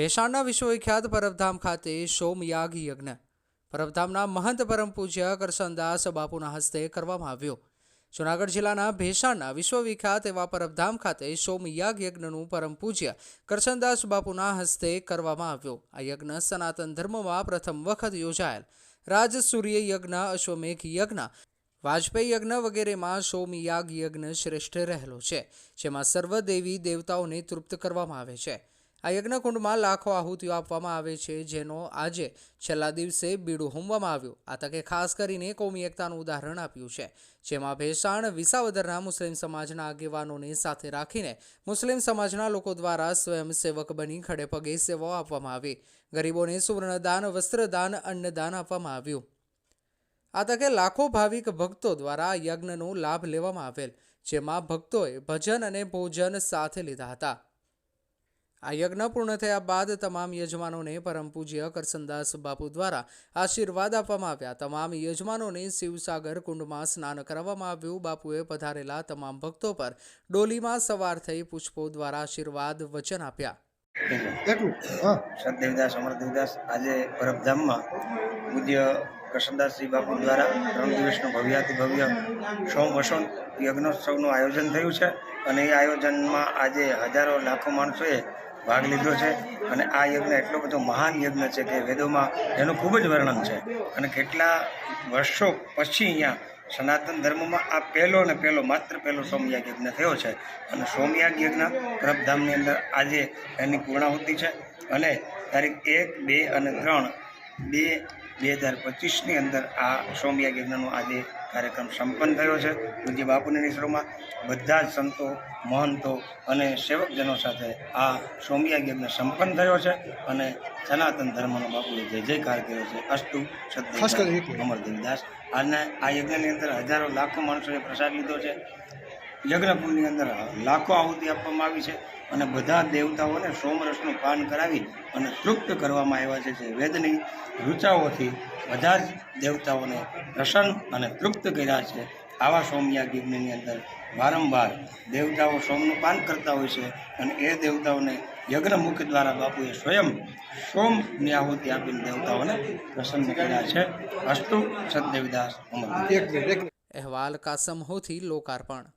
ભેસાણના વિશ્વવિખ્યાત પરબધામ ખાતે સોમયાગ યજ્ઞ. પરબધામના મહંત પરમ પૂજ્ય કરસનદાસ બાપુના હસ્તે કરવામાં આવ્યો. જુનાગઢ જિલ્લાના ભેસાણના વિશ્વવિખ્યાત એવા પરબધામ ખાતે સોમયાગ યજ્ઞનું પરમ પૂજ્ય કરસનદાસ બાપુના હસ્તે કરવામાં આવ્યો. આ યજ્ઞ સનાતન ધર્મમાં પ્રથમ વખત યોજાયેલ. રાજ સૂર્ય યજ્ઞ, અશ્વમેઘ યજ્ઞ, વાજપેયી યજ્ઞ વગેરેમાં સોમયાગ યજ્ઞ શ્રેષ્ઠ રહેલો છે, જેમાં સર્વ દેવી દેવતાઓને તૃપ્ત કરવામાં આવે છે. આ યજ્ઞકુંડમાં લાખો આહુતિઓ આપવામાં આવે છે, જેનો આજે છેલ્લા દિવસે બીડું હોમવામાં આવ્યું. આ તકે ખાસ કરીને કોમી એકતાનું ઉદાહરણ આપ્યું છે, જેમાં ભેસાણ, વિસાવદરના મુસ્લિમ સમાજના આગેવાનોને સાથે રાખીને મુસ્લિમ સમાજના લોકો દ્વારા સ્વયંસેવક બની ખડે પગે સેવાઓ આપવામાં આવી. ગરીબોને સુવર્ણદાન, વસ્ત્રદાન, અન્નદાન આપવામાં આવ્યું. આ તકે લાખો ભાવિક ભક્તો દ્વારા યજ્ઞનો લાભ લેવામાં આવેલ, જેમાં ભક્તોએ ભજન અને ભોજન સાથે લીધા હતા. આ યજ્ઞ પૂર્ણ થયા બાદ તમામ યજમાનોને પરમ પૂજ્ય કરસનદાસ બાપુ દ્વારા આશીર્વાદ આપવામાં આવ્યા. તમામ યજમાનોને શિવસાગર કુંડમાં સ્નાન કરાવવામાં આવ્યું. બાપુએ પધારેલા તમામ ભક્તો પર ડોલીમાં સવાર થઈ પુષ્પો દ્વારા આશીર્વાદ વચન આપ્યા. એટલું અમરદેવદાસ આજે પરબધામમાં પૂજ્ય કૃષ્ણદાસજી બાપુ દ્વારા ત્રણ દિવસનો ભવ્યાતિ ભવ્ય સોમ વસંત યજ્ઞોત્સવનું આયોજન થયું છે. અને એ આયોજનમાં આજે હજારો લાખો માણસોએ ભાગ લીધો છે અને આ યજ્ઞ એટલો બધો મહાન યજ્ઞ છે કે વેદોમાં એનું ખૂબ જ વર્ણન છે. અને કેટલા વર્ષો પછી અહીંયા સનાતન ધર્મમાં આ પહેલો અને પહેલો, માત્ર પહેલો સોમયાગ યજ્ઞ થયો છે. અને સોમયાગ યજ્ઞ ગર્ભધામની અંદર આજે એની પૂર્ણાહુતિ છે. અને તારીખ એક, બે અને ત્રણ, બે બે હજાર પચીસની અંદર આ સોમિયા યજ્ઞનો આજે કાર્યક્રમ સંપન્ન થયો છે. પૂજ્ય બાપુની નિશ્રોમાં બધા જ સંતો મહંતો અને સેવકજનો સાથે આ સોમિયા યજ્ઞ સંપન્ન થયો છે અને સનાતન ધર્મનો બાપુએ જય જયકાર કર્યો છે. અસ્તુ સત્ય અમરદેવદાસ અને આ યજ્ઞની અંદર હજારો લાખો માણસોએ પ્રસાદ લીધો છે. યજ્ઞકુંડની અંદર લાખો આહુતિ આપવામાં આવી છે અને બધા દેવતાઓને સોમરસનું પાન કરાવી અને તૃપ્ત કરવામાં આવ્યા છે. જે વેદની ઋચાઓથી બધા જ દેવતાઓને પ્રસન્ન અને તૃપ્ત કર્યા છે. આવા સોમયાગ યજ્ઞની અંદર વારંવાર દેવતાઓ સોમનું પાન કરતા હોય છે અને એ દેવતાઓને યજ્ઞમુખ દ્વારા બાપુએ સ્વયં સોમની આહુતિ આપીને દેવતાઓને પ્રસન્ન કર્યા છે. અસ્તુ સદદેવદાસ અમર અહેવાલ કાસમ હોથી લોકાર્પણ.